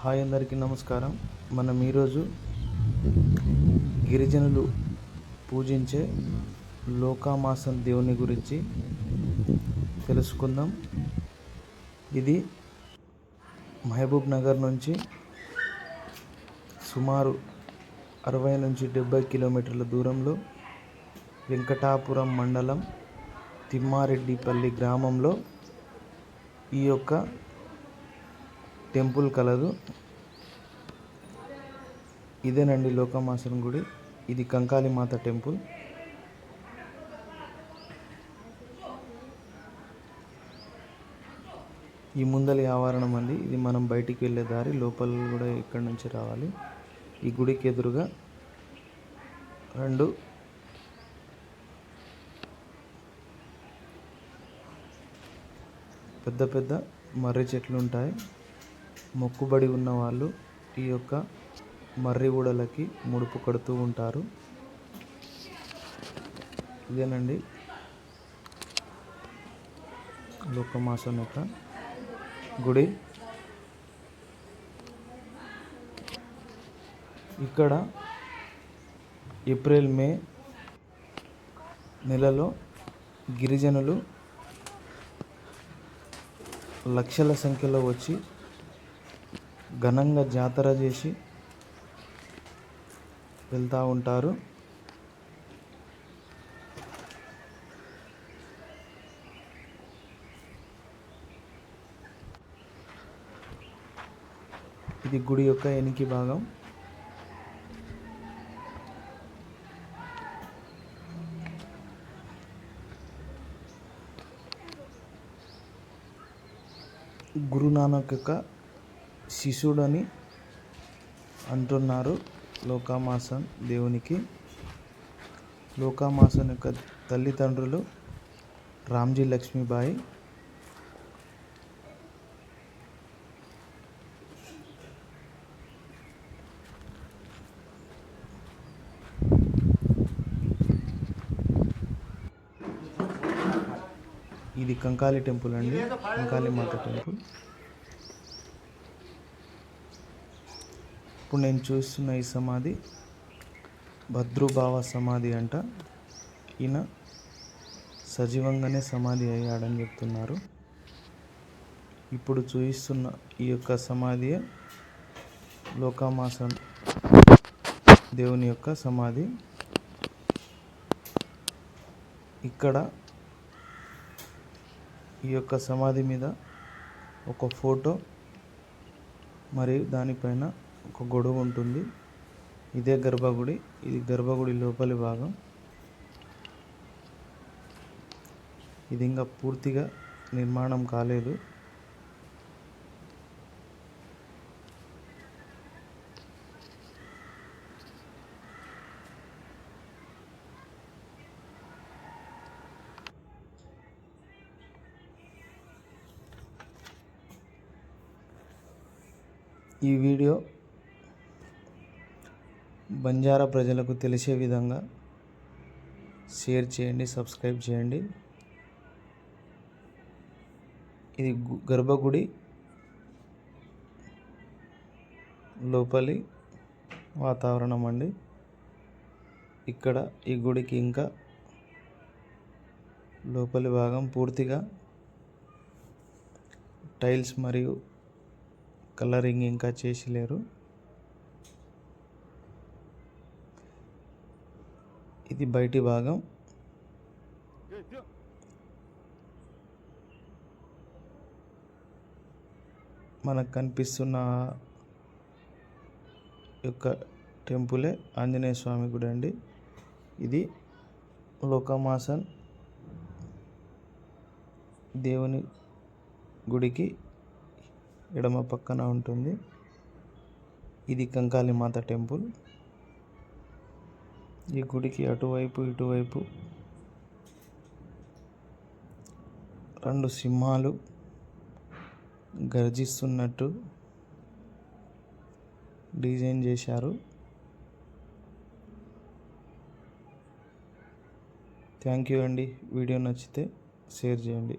Hi అందరికీ నమస్కారం. మనం ఈరోజు గిరిజనులు పూజించే లోకామాసం దేవుని గురించి తెలుసుకుందాం. ఇది మహబూబ్ నగర్ నుంచి సుమారు అరవై నుంచి డెబ్బై కిలోమీటర్ల దూరంలో వెంకటాపురం మండలం తిమ్మారెడ్డిపల్లి గ్రామంలో ఈ యొక్క టెంపుల్ కలదు. ఇదేనండి లోకమాసన గుడి. ఇది కంకాళి మాత టెంపుల్. ఈ ముందలి ఆవరణం అండి. ఇది మనం బయటికి వెళ్ళే దారి. లోపల కూడా ఇక్కడి నుంచి రావాలి? ఈ గుడికి ఎదురుగా రెండు పెద్ద పెద్ద మర్రి చెట్లు ఉంటాయి. మొక్కుబడి ఉన్న వాళ్ళు ఈ యొక్క మర్రి ఊడలకి ముడుపు కడుతూ ఉంటారు. ఇదేనండి. లోకమాసం యొక్క గుడి. ఇక్కడ ఏప్రిల్ మే నెలలో గిరిజనులు లక్షల సంఖ్యలో వచ్చి ఘనంగా జాతర చేసి వెళ్తూ ఉంటారు. ఇది గుడి యొక్క ఎనికి భాగం. గురునానక్ యొక్క శిష్యుడని అంటున్నారు లోకామాసన్ దేవునికి. లోకామాసన్ యొక్క తల్లిదండ్రులు రామ్జీ లక్ష్మీబాయి. ఇది కంకాలి టెంపుల్ అండి. కంకాళి మాత టెంపుల్. ఇప్పుడు నేను చూస్తున్న ఈ సమాధి భద్రుభావ సమాధి అంట. ఈయన సజీవంగానే సమాధి అయ్యాడని చెప్తున్నారు. ఇప్పుడు చూపిస్తున్న ఈ యొక్క సమాధి లోకామాసన్ దేవుని యొక్క సమాధి. ఇక్కడ ఈ యొక్క సమాధి మీద ఒక ఫోటో మరియు దానిపైన ఒక గొడుగు ఉంటుంది. ఇదే గర్భగుడి. ఇది గర్భగుడి లోపలి భాగం. ఇది ఇంకా పూర్తిగా నిర్మాణం కాలేదు. ఈ వీడియో బంజారా ప్రజలకు తెలిసే విధంగా షేర్ చేయండి సబ్స్క్రైబ్ చేయండి. ఇది గు- గర్భగుడి లోపలి వాతావరణం అండి. ఇక్కడ ఈ గుడికి ఇంకా లోపలి భాగం పూర్తిగా టైల్స్ మరియు కలరింగ్ ఇంకా చేసి లేరు. ఇది బయటి భాగం. మనకు కనిపిస్తున్న యొక్క టెంపులే ఆంజనేయ స్వామి గుడి అండి. ఇది లోకమాసన్ దేవుని గుడికి ఎడమ పక్కన ఉంటుంది. ఇది కంకాళి మాత టెంపుల్. ఈ గుడికి అటువైపు ఇటువైపు రెండు సింహాలు గర్జిస్తున్నట్టు డిజైన్ చేశారు. థ్యాంక్ యూ అండి. వీడియో నచ్చితే షేర్ చేయండి.